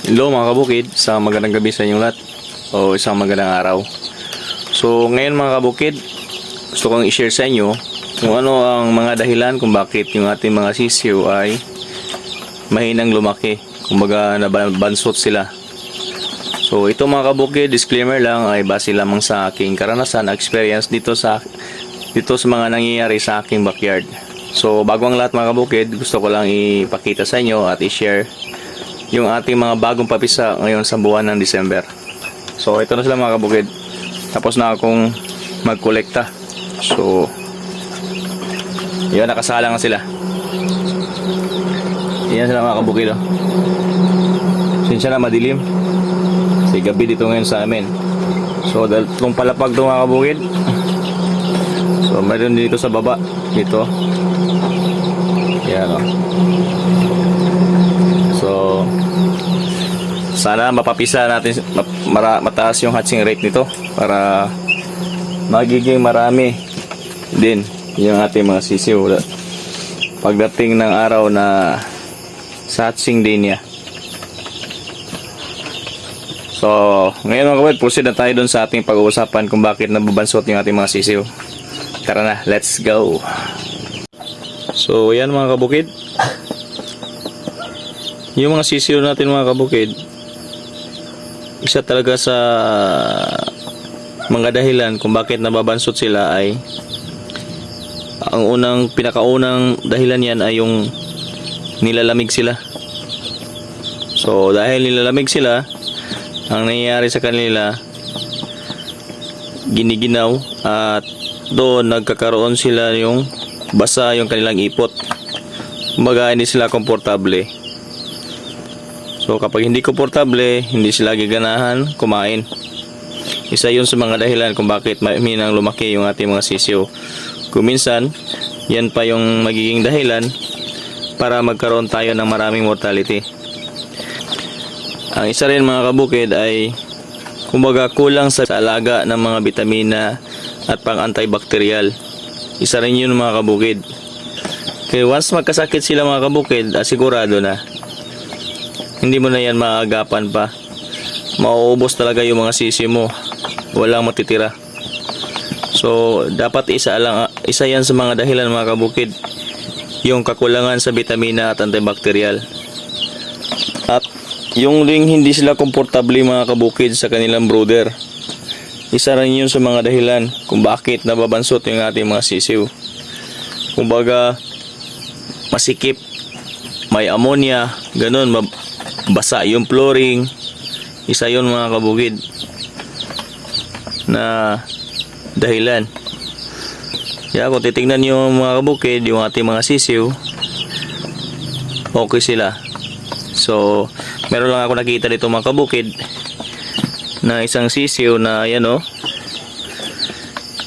Hello mga kabukid, isang magandang gabi sa inyong lahat o isang magandang araw. So ngayon mga kabukid, gusto kong i-share sa inyo kung ano ang mga dahilan kung bakit yung ating mga sisiw ay mahinang lumaki. Kumbaga nabansot sila. So ito mga kabukid, disclaimer lang ay base lamang sa aking karanasan, experience dito sa dito sa mga nangyayari sa aking backyard. So bago ang lahat mga kabukid, gusto ko lang ipakita sa inyo at i-share yung ating mga bagong papisa ngayon sa buwan ng December. So ito na sila mga kabukid. Tapos na akong magkolekta. So yun, nakasala nga sila. Yan sila mga kabukid. Oh. Sinsya na madilim. Kasi gabi dito ngayon sa amin. So dahil itong palapag ito mga kabukid. So meron dito sa baba. Dito. Yan o. So sana mapapisa natin ma- mara, mataas yung hatching rate nito para magiging marami din yung ating mga sisiw pagdating ng araw na sa hatching day niya. So, ngayon mga kapatid, proceed na tayo dun sa ating pag-uusapan kung bakit nababansot yung ating mga sisiw. Tara na, let's go! So, yan mga kabukid. Yung mga sisiw natin mga kabukid, isa talaga sa mga dahilan kung bakit nababansot sila ay ang unang pinakaunang dahilan yan ay yung nilalamig sila. So dahil nilalamig sila, ang nangyayari sa kanila giniginaw at doon nagkakaroon sila yung basa yung kanilang ipot. Kumbaga hindi sila komportable. So kapag hindi komportable, hindi sila gaganahan kumain. Isa yun sa mga dahilan kung bakit minang lumaki yung ating mga sisiw. Kuminsan, yan pa yung magiging dahilan para magkaroon tayo ng maraming mortality. Ang isa rin mga kabukid ay kumbaga kulang sa alaga ng mga bitamina at pang antibacterial. Isa rin yun mga kabukid. Kaya once magkasakit sila mga kabukid, ah, sigurado na hindi mo na yan maagapan pa. Mauubos talaga yung mga sisi mo. Walang matitira. So, dapat isa lang isa yan sa mga dahilan mga kabukid. Yung kakulangan sa bitamina at antibacterial. At yung ring hindi sila komportable mga kabukid sa kanilang brooder. Isa rin yun sa mga dahilan kung bakit nababansot yung ating mga sisiw. Kumbaga, masikip, may ammonia, ganun, basa yung flooring. Isa yun mga kabukid na dahilan. Kaya kung titingnan nyo mga kabukid, yung ating mga sisiw, okay sila. So, meron lang ako nakita dito mga kabukid na isang sisiw na yan o.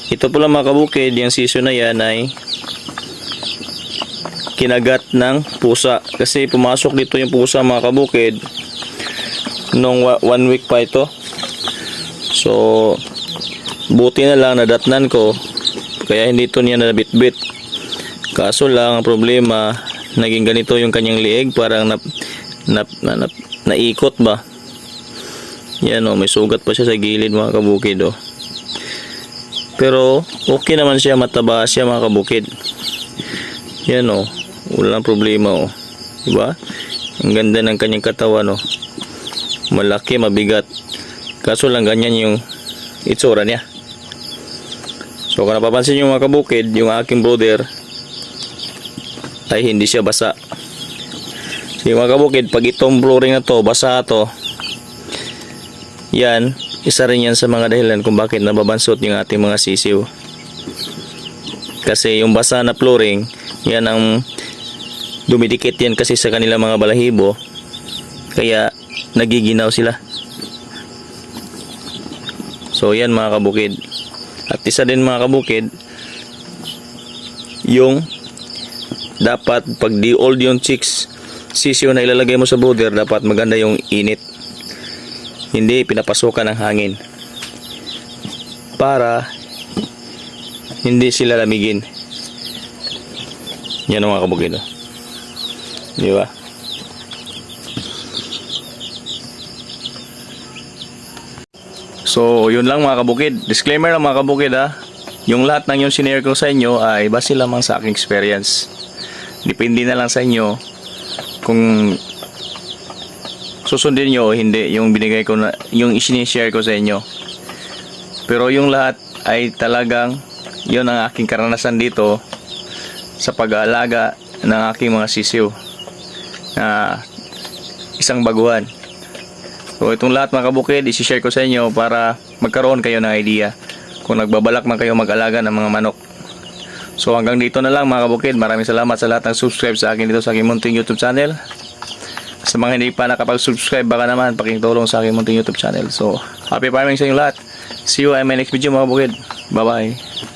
Ito pala mga kabukid, yung sisiw na yan ay kinagat ng pusa. Kasi pumasok dito yung pusa mga kabukid nung one week pa ito. So, buti na lang nadatnan ko kaya hindi ito niya nabitbit. Kaso lang ang problema, naging ganito yung kanyang liig, parang nap, nap, na, nap, naikot ba? Yan o, may sugat pa siya sa gilid mga kabukid o. Pero okay naman siya, mataba siya mga kabukid. Yan o, walang problema o. Diba? Ang ganda ng kanyang katawan o. Malaki, mabigat. Kaso lang ganyan yung itsura niya. So kung napapansin nyo mga kabukid, yung aking brother ay hindi siya basa. So yung mga kabukid, pag itong flooring na to, basa to, yan, isa rin yan sa mga dahilan kung bakit nababansot yung ating mga sisiw. Kasi yung basa na flooring, yan ang dumidikit yan kasi sa kanilang mga balahibo. Kaya nagiginaw sila. So yan mga kabukid. At isa din mga kabukid, yung dapat pag di old yung chicks, sisiyo na ilalagay mo sa brooder, dapat maganda yung init. Hindi pinapasukan ng hangin. Para hindi sila lamigin. Yan mga kabukid. oh. Di ba? So, yun lang mga kabukid. Disclaimer lang mga kabukid ha. Yung lahat ng yung sinare ko sa inyo ay base lamang sa aking experience. Depende na lang sa inyo kung susundin nyo o hindi yung binigay ko na, yung isinishare ko sa inyo. Pero yung lahat ay talagang yun ang aking karanasan dito sa pag-aalaga ng aking mga sisiw na isang baguhan. So itong lahat mga kabukid, isi-share ko sa inyo para magkaroon kayo ng idea kung nagbabalak man kayo mag-alaga ng mga manok. So hanggang dito na lang mga kabukid. Maraming salamat sa lahat ng subscribe sa akin dito sa aking munting YouTube channel. Sa mga hindi pa nakapag-subscribe, baka naman pakitulong sa aking munting YouTube channel. So, happy farming sa inyo lahat. See you in my next video mga kabukid. Bye-bye.